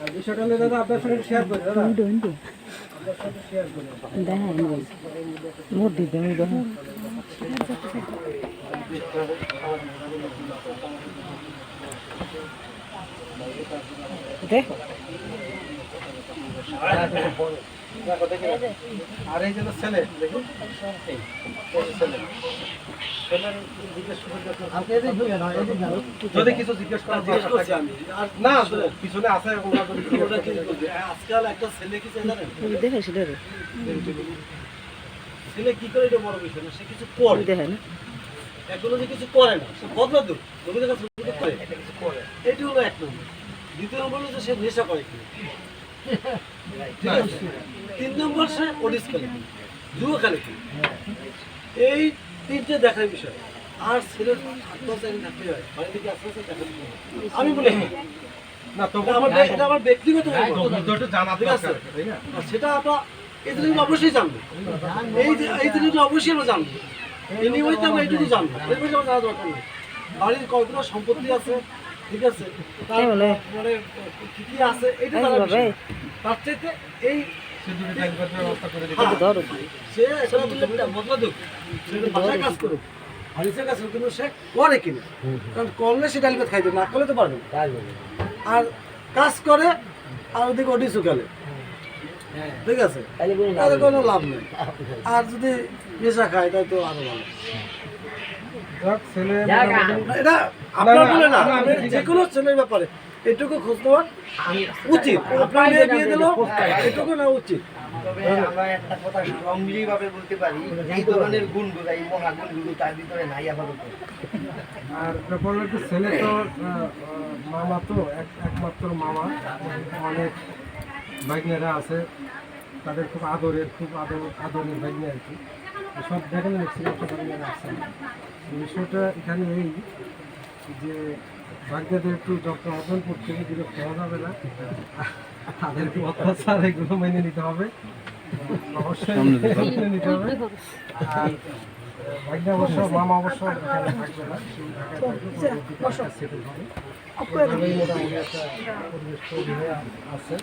আর বিষয়টা দাদা আপনার সঙ্গে শেয়ার করি দাদা। উইডো ইন্ডো আপনার সঙ্গে শেয়ার করি। দেখা ইন্ডো মোর দিতে উইডো দেখো আর এই যে ছেলে দেখুন। ছেলে। যদি কিছু জিজ্ঞেস আমি। না পিছনে আছে করে- আজকাল একটা ছেলে কি ছেলে কি করে এটা বড় বিষয় না সে কিছু করে। দেখায় না। যে কিছু করে না সে বদলা রবীন্দ্র কাছে করে কিছু করে। এটি হলো এক নম্বর। দ্বিতীয় নম্বর হলো যে সে নেশা করে কি ঠিক আছে? তিন নম্বর সে ওডিস খেলে জুয়ো খেলে কি এই তিনটে দেখার বিষয় আর ছেলের। আমি বলি না তবু আমার এটা আমার ব্যক্তিগত হ্যাঁ? সেটা আমরা এই জিনিসগুলো অবশ্যই জানব এই যে- এই জিনিসগুলো অবশ্যই আমরা জানব এই নিয়মিত আমরা এইটুকু জানব বেশি আমার জানা দরকার নেই বাড়ির কতগুলো সম্পত্তি আছে ঠিক আছে তার তাই বলে? মানে কি কি আছে এটা এই। এই। তার চাইতে এই করে হ্যাঁ, করে কিনা। কারণ করলে সে ডালিভাত খাইতে না করলে তো পারবে। আর কাজ করে আর ওদিকে ওটি শুকালে ঠিক আছে? তাহলে কোনো লাভ নেই। আর যদি নেশা খায় তাহলে তো আরও ভালো। এটা আপনার বলে না না, আপনি ঠিক যে কোনো ছেলের ব্যাপারে এটুকু খোঁজ নেওয়া উচিত। আপনার মেয়ে বিয়ে দিল এটুকু না উচিত। তবে আমরা একটা কথা স্ট্রংলি বলতে পারি এই ধরনের গুণগুলো এই মহাগুণগুলো তার ভিতরে নাই আপাতত। আর ব্যাপার হলো ছেলে তো মামা তো এক- একমাত্র মামা। অনেক বাইকনেরা আছে তাদের খুব আদরের খুব আদর আদরের বাইকনে আর কি। সব দেখেন ম্যাক্সিমাম আছে বিষয়টা এখানে এই যে বাগদাদের একটু যত্ন অর্জন করতে হবে যেগুলো খাওয়া যাবে না। তাদেরকে অত্যাচার এগুলো মেনে নিতে হবে। অবশ্যই মেনে নিতে হবে। আর ভাগ্য অবশ্য মামা অবশ্য এখানে থাকবে না। ঢাকায় সেটেল হবে মোটামুটি একটা পরিবেশ তৈরি হয়ে আছে।